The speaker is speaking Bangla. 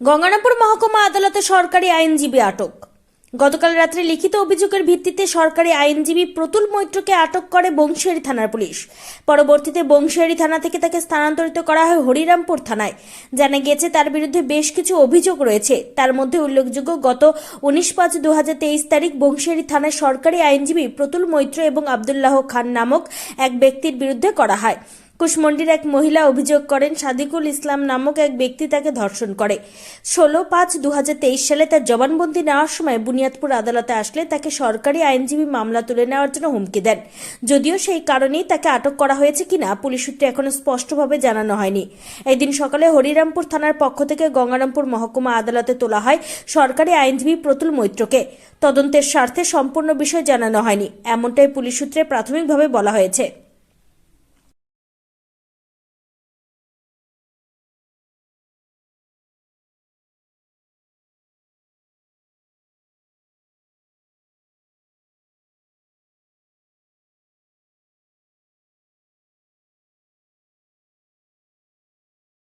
গঙ্গারামপুর মহকুমা আদালতে সরকারি আইনজীবী আটক। গতকাল রাত্রে লিখিত অভিযোগের ভিত্তিতে সরকারি আইনজীবী প্রতুল মৈত্রকে আটক করে বংশিয়ারি থানার পুলিশ। পরবর্তীতে বংশিয়ারি থানা থেকে তাকে স্থানান্তরিত করা হয় হরিরামপুর থানায়। জানা গিয়েছে, তার বিরুদ্ধে বেশ কিছু অভিযোগ রয়েছে। তার মধ্যে উল্লেখযোগ্য, গত উনিশ পাঁচ দু তারিখ বংশিয়ারি থানায় সরকারি আইনজীবী প্রতুল মৈত্র এবং আবদুল্লাহ খান নামক এক ব্যক্তির বিরুদ্ধে করা হয়। কুশমন্ডির এক মহিলা অভিযোগ করেন, সাদিকুল ইসলাম নামক এক ব্যক্তি তাকে ধর্ষণ করে। ষোলো পাঁচ দু সালে তার জবানবন্দি নেওয়ার সময় বুনিয়াদপুর আদালতে আসলে তাকে সরকারি আইনজীবী মামলা তুলে নেওয়ার জন্য হুমকি দেন। যদিও সেই কারণেই তাকে আটক করা হয়েছে কিনা পুলিশ সূত্রে এখনও স্পষ্টভাবে জানানো হয়নি। এদিন সকালে হরিরামপুর থানার পক্ষ থেকে গঙ্গারামপুর মহকুমা আদালতে তোলা হয় সরকারি আইনজীবী প্রতুল মৈত্রকে। তদন্তের স্বার্থে সম্পূর্ণ বিষয় জানানো হয়নি। এমনটাই পুলিশ সূত্রে প্রাথমিকভাবে বলা হয়েছে।